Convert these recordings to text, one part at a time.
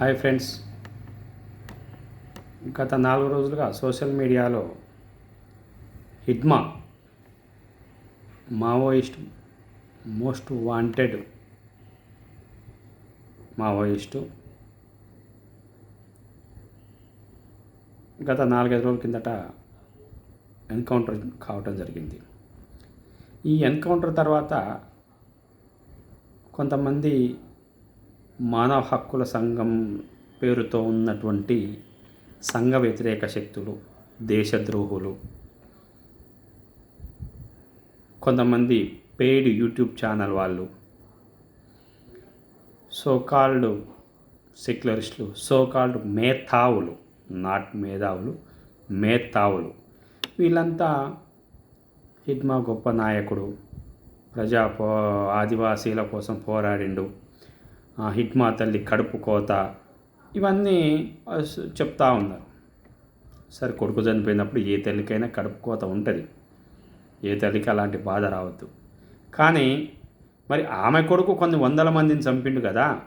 Hi friends. గత నాలుగు రోజులుగా సోషల్ మీడియాలో Hidma Maoist most wanted Maoist. గత నాలుగైదు రోజుల కిందట ఎన్కౌంటర్ కావటం జరిగింది. ఈ ఎన్కౌంటర్ తర్వాత కొంతమంది మానవ హక్కుల సంఘం పేరుతో ఉన్నటువంటి సంఘ వ్యతిరేక శక్తులు దేశద్రోహులు. కొంతమంది పెయిడ్ యూట్యూబ్ ఛానల్ వాళ్ళు సోకాల్డ్ సెక్యులరిస్టులు సోకాల్డ్ మేధావులు నాట్ మేధావులు మేధావులు. వీళ్ళంతా హిడ్మా గొప్ప నాయకుడు ప్రజా పో ఆదివాసీల కోసం పోరాడిండు. హిట్మా తల్లి కడుపు కోత ఇవన్నీ చెప్తా ఉన్నారు. సరే కొడుకు చనిపోయినప్పుడు ఏ తల్లికైనా కడుపు కోత ఉంటుంది. ఏ తల్లికి అలాంటి బాధ రావద్దు. కానీ మరి ఆమె కొడుకు కొన్ని వందల మందిని చంపిండు కదా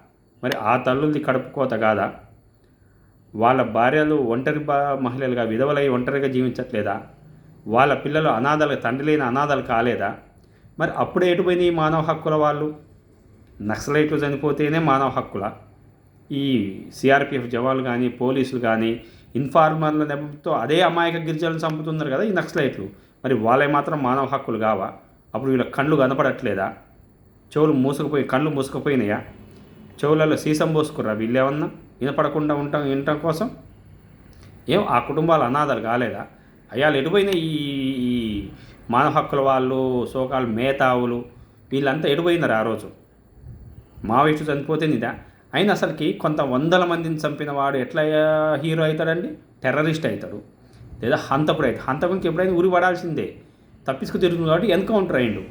మరి ఆ తల్లులది కడుపు కోత కాదా? వాళ్ళ భార్యలు ఒంటరి బా మహిళలుగా విధవలై ఒంటరిగా జీవించట్లేదా? వాళ్ళ పిల్లలు అనాథలు తండ్రి లేని అనాథలు కాలేదా? మరి అప్పుడు ఎటుపోయినాయి మానవ హక్కుల వాళ్ళు? నక్సలైట్లు చనిపోతేనే మానవ హక్కుల? ఈ సిఆర్పిఎఫ్ జవాన్లు కానీ పోలీసులు కానీ ఇన్ఫార్మర్ల నెపంతో అదే అమాయక గిరిజనులు చంపుతున్నారు కదా ఈ నక్సలైట్లు. మరి వాళ్ళే మాత్రం మానవ హక్కులు కావా? అప్పుడు వీళ్ళ కళ్ళు కనపడట్లేదా? చెవులు మూసుకుపోయి కళ్ళు మూసుకుపోయినాయా? చెవులలో సీసం పోసుకుర్రా వీళ్ళేమన్నా? వినపడకుండా ఉంటాం వినటం కోసం? ఏం ఆ కుటుంబాలు అనాథలు కాలేదా? అయ్యాలు ఎటుపోయిన ఈ మానవ హక్కుల వాళ్ళు సోకాలు మేతావులు? వీళ్ళంతా ఎటుపోయినారు ఆ రోజు? మావోయిస్టు చనిపోతే నిదా. అయినా అసలుకి కొంత వందల మందిని చంపిన వాడు ఎట్లా హీరో అవుతాడండి? టెర్రరిస్ట్ అవుతాడు. లేదా హంతకుడు అవుతాడు. హంతకునికి ఎప్పుడైనా ఉరి పడాల్సిందే. తప్పించుకు తిరుగుతుంది కాబట్టి ఎన్కౌంటర్ అయ్యిండు.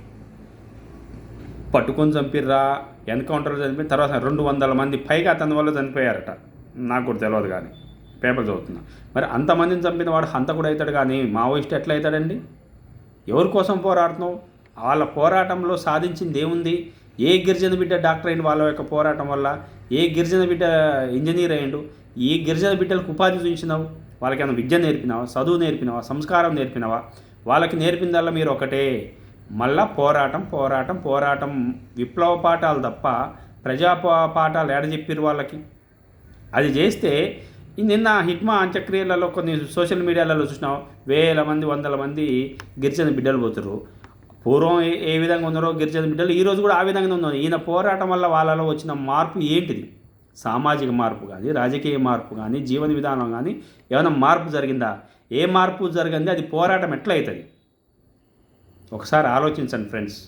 పట్టుకొని చంపిర్రా ఎన్కౌంటర్లో చనిపోయిన తర్వాత రెండు వందల మంది పైగా అతని వల్ల చనిపోయారట. నాకు కూడా తెలియదు కానీ. పేపర్ చదువుతున్నా. మరి అంతమందిని చంపిన వాడు హంతకుడు అవుతాడు కానీ మావోయిస్ట్ ఎట్లా అవుతాడండి? ఎవరి కోసం పోరాడుతున్నావు? వాళ్ళ పోరాటంలో సాధించింది ఏముంది? ఏ గిరిజన బిడ్డ డాక్టర్ అయిన వాళ్ళ యొక్క పోరాటం వల్ల ఏ గిరిజన బిడ్డ ఇంజనీర్ అయ్యిండు ఏ గిరిజన బిడ్డలకు ఉపాధి చూపించినావు వాళ్ళకి ఏమైనా విద్య నేర్పినావా చదువు నేర్పినావా సంస్కారం నేర్పినావా? వాళ్ళకి నేర్పిందల్లా మీరు ఒకటే. మళ్ళా పోరాటం పోరాటం పోరాటం. విప్లవ పాఠాలు తప్ప ప్రజా పాఠాలు ఏడ చెప్పారు వాళ్ళకి? అది చేస్తే నిన్న హిట్మా అంత్యక్రియలలో కొన్ని సోషల్ మీడియాలలో చూసినాం వేల మంది వందల మంది గిరిజన బిడ్డలు పోతున్నారు పూర్వం ఏ ఏ విధంగా ఉన్నారో గిరిజన బిడ్డలు ఈరోజు కూడా ఆ విధంగానే ఉన్నారు. ఈయన పోరాటం వల్ల వాళ్ళలో వచ్చిన మార్పు ఏంటిది? సామాజిక మార్పు కానీ రాజకీయ మార్పు కానీ జీవన విధానం కానీ ఏమైనా మార్పు జరిగిందా? ఏ మార్పు జరిగింది? అది పోరాటం ఎట్లయితుంది? ఒకసారి ఆలోచించండి ఫ్రెండ్స్.